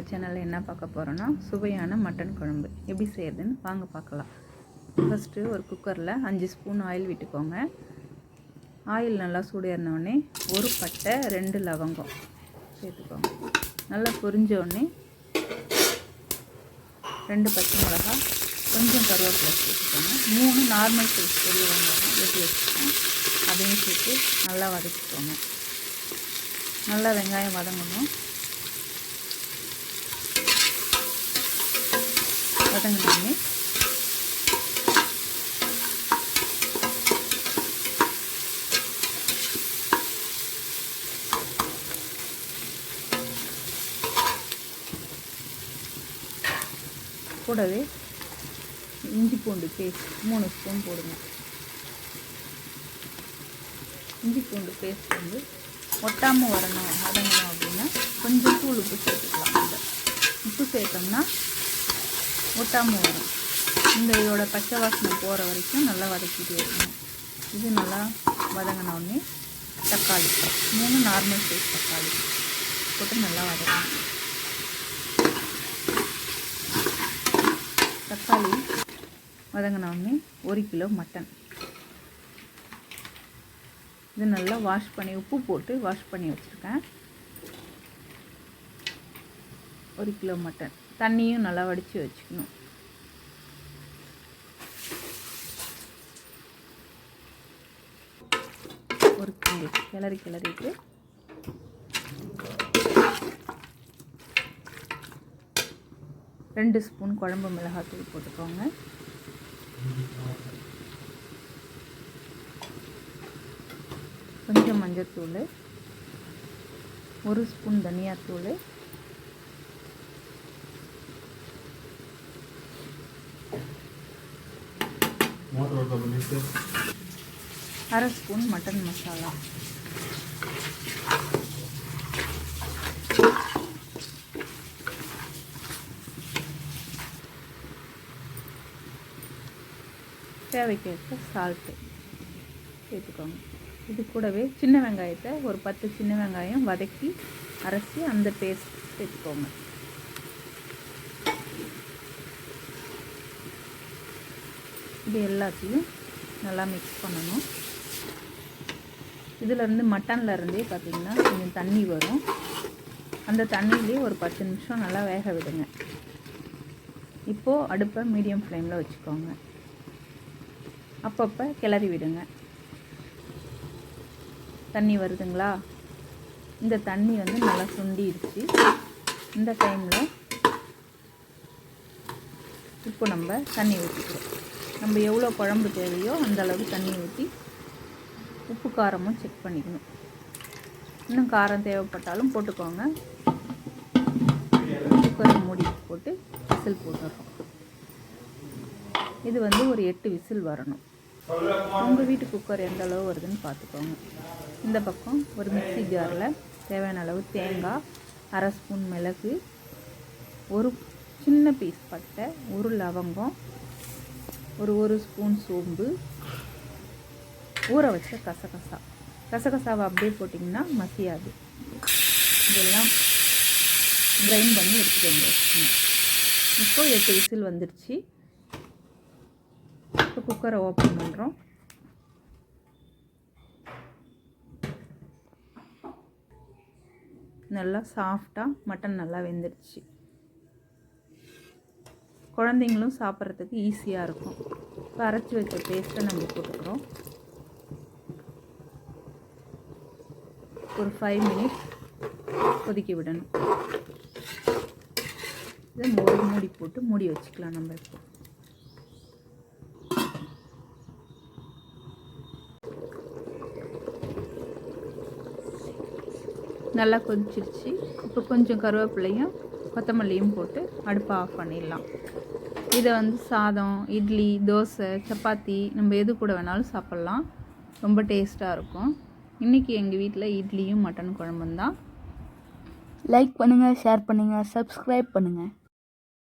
நம்ம சேனலில் என்ன பார்க்க போகிறோன்னா சுவையான மட்டன் குழம்பு. எப்படி செய்யறதுன்னு வாங்க பார்க்கலாம். ஃபஸ்ட்டு ஒரு குக்கரில் அஞ்சு ஸ்பூன் ஆயில் விட்டுக்கோங்க. ஆயில் நல்லா சூடேறினோடனே ஒரு பட்டை ரெண்டு லவங்கம் சேர்த்துக்கோங்க. நல்லா பொரிஞ்சோடனே ரெண்டு பச்சை மிளகா கொஞ்சம் கருவேப்பிலை சேர்த்துக்கோங்க. மூணு நார்மல் சைஸ் பெரிய வெங்காயம் வெட்டி வச்சுக்கோங்க. அதையும் சேர்த்து நல்லா வதக்கிக்கோங்க. நல்லா வெங்காயம் வதங்கணும். வதங்கினோடனே கூடவே இஞ்சி பூண்டு பேஸ்ட் மூணு ஸ்பூன் போடுங்க. இஞ்சி பூண்டு பேஸ்ட் வந்து ஒட்டாமல் வரணும் வதங்கணும் அப்படின்னா கொஞ்சம் தூள் உப்பு சேர்த்துக்கலாம். உப்பு சேர்த்தோம்னா ஒட்டாமல் வரும். இந்த இதோட பச்சை வாசனை போகிற வரைக்கும் நல்லா வதக்கிட்டே இருக்கணும். இது நல்லா வதங்கினோடனே தக்காளி மூணு நார்மல் சைஸ் தக்காளி போட்டு நல்லா வதக்கணும். தக்காளி வதங்கினோடனே ஒரு கிலோ மட்டன். இது நல்லா வாஷ் பண்ணி உப்பு போட்டு வாஷ் பண்ணி வச்சுருக்கேன். ஒரு கிலோ மட்டன். தண்ணியும் நல்லா வடித்து வச்சுக்கணும். ஒரு கிளி கிளறி கிளறிட்டு. ரெண்டு ஸ்பூன் குழம்பு மிளகாத்தூள் போட்டுக்கோங்க. கொஞ்சம் மஞ்சத்தூள் ஒரு ஸ்பூன் தனியாத்தூள். அரை ஸ்பூன் மட்டன் மசாலா. தேவைக்கேற்ப சால்ட்டு சேர்த்துக்கோங்க. இது கூடவே சின்ன வெங்காயத்தை ஒரு பத்து சின்ன வெங்காயம் வதக்கி அரைச்சி அந்த பேஸ்ட் சேர்த்துக்கோங்க. இது எல்லாத்தையும் நல்லா மிக்ஸ் பண்ணணும். இதிலேருந்து மட்டனில் இருந்தே பார்த்திங்கன்னா கொஞ்சம் தண்ணி வரும். அந்த தண்ணியிலே ஒரு பத்து நிமிஷம் நல்லா வேக விடுங்க. இப்போது அடுப்பை மீடியம் ஃப்ளேமில் வச்சுக்கோங்க. அப்பப்போ கிளறி விடுங்க. தண்ணி வருதுங்களா? இந்த தண்ணி வந்து நல்லா சுண்டிடுச்சு இந்த டைமில் இப்போ நம்ம தண்ணி ஊற்றிக்கிறோம் நம்ம எவ்வளோ குழம்பு தேவையோ அந்த அளவு தண்ணி ஊற்றி உப்பு காரமும் செக் பண்ணிக்கணும். இன்னும் காரம் தேவைப்பட்டாலும் போட்டுக்கோங்க. குக்கரை மூடி போட்டு விசில் போட்டுடுறோம் இது வந்து ஒரு எட்டு விசில் வரணும். உங்கள் வீட்டு குக்கர் எந்த அளவு வருதுன்னு பார்த்துக்கோங்க. இந்த பக்கம் ஒரு மிக்சி ஜாரில் தேவையான அளவு தேங்காய் அரை ஸ்பூன் மிளகு ஒரு சின்ன பீஸ் பட்டை ஒரு லவங்கம் ஒரு ஒரு ஸ்பூன் சோம்பு. ஊற வச்ச கசகசா. கசகசாவை அப்படியே போட்டிங்கன்னா மசியாது. இதெல்லாம் கிரைண்ட் பண்ணி எடுத்துகிட்டு வந்து இப்போ எட்டு விசில் வந்துடுச்சு இப்போ குக்கரை ஓப்பன் பண்ணுறோம் நல்லா சாஃப்டாக மட்டன் நல்லா வெந்துடுச்சு குழந்தைங்களும் சாப்பிட்றதுக்கு ஈஸியாக இருக்கும். இப்போ அரைச்சி வச்ச பேஸ்ட்டை நம்ம போட்டுக்கிறோம். ஒரு ஃபைவ் மினிட்ஸ் கொதிக்க விடணும். இதை மூடி மூடி போட்டு மூடி வச்சுக்கலாம் நம்ம இப்போ. நல்லா கொதிச்சிருச்சு. இப்போ கொஞ்சம் கருவேப்பிலையும் கொத்தமல்லியும் போட்டு அடுப்பை ஆஃப் பண்ணிடலாம். இதை வந்து சாதம் இட்லி தோசை சப்பாத்தி நம்ம எது கூட வேணாலும் சாப்பிட்லாம். ரொம்ப டேஸ்ட்டாக இருக்கும். இன்றைக்கி எங்கள் வீட்டில் இட்லியும் மட்டன் குழம்பும் தான். லைக் பண்ணுங்கள் ஷேர் பண்ணுங்கள் சப்ஸ்கிரைப் பண்ணுங்கள்